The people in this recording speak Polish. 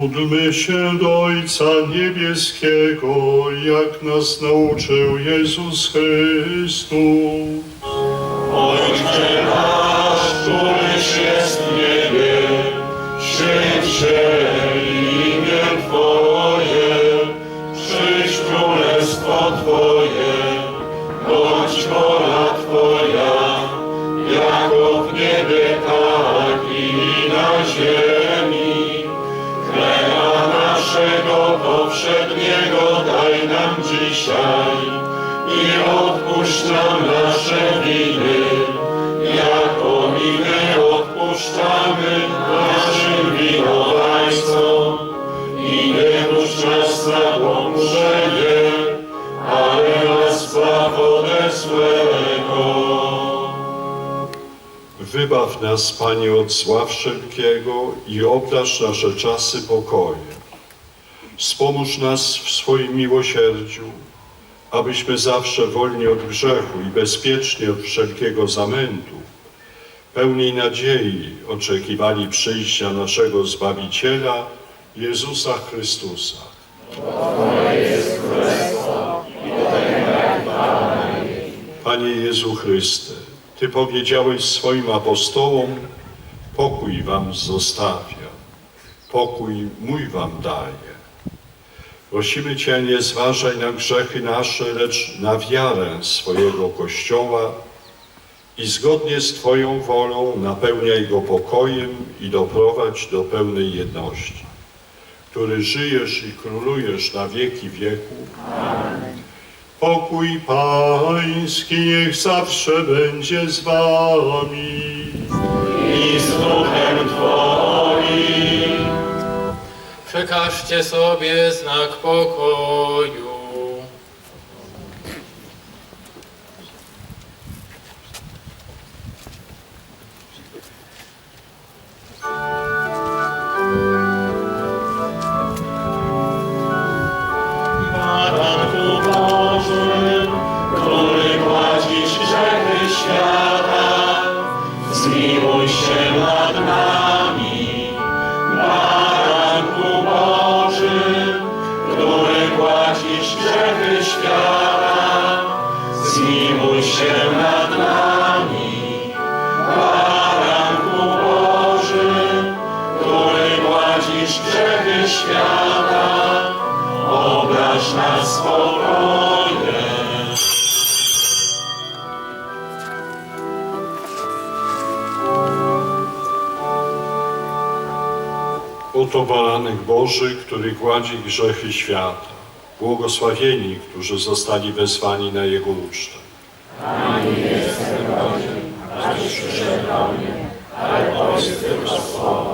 Módlmy się do Ojca Niebieskiego, jak nas nauczył Jezus Chrystus. Ojcze nasz, któryś jest w niebie, święć się imię Twoje, przyjdź królestwo Twoje, bądź wola Twoja, jako w niebie, powszedniego daj nam dzisiaj i odpuść nam nasze winy, jako i my odpuszczamy naszym winowajcom. I nie puść nas na ale nas zbaw ode złego. Wybaw nas, Panie, od zła wszelkiego i obdarz nasze czasy pokojem. Wspomóż nas w swoim miłosierdziu, abyśmy zawsze wolni od grzechu i bezpieczni od wszelkiego zamętu, pełni nadziei oczekiwali przyjścia naszego Zbawiciela, Jezusa Chrystusa. Panie Jezu Chryste, Ty powiedziałeś swoim apostołom, pokój wam zostawia, pokój mój wam daję. Prosimy Cię, nie zważaj na grzechy nasze, lecz na wiarę swojego Kościoła i zgodnie z Twoją wolą napełniaj go pokojem i doprowadź do pełnej jedności, który żyjesz i królujesz na wieki wieków. Pokój Pański niech zawsze będzie z Wami. I z duchem Twoim. Przekażcie sobie znak pokoju. Obraź nas spokojnie. Oto baranek Boży, który gładzi grzechy świata. Błogosławieni, którzy zostali wezwani na Jego ucztę. ale powiedz tylko słowo,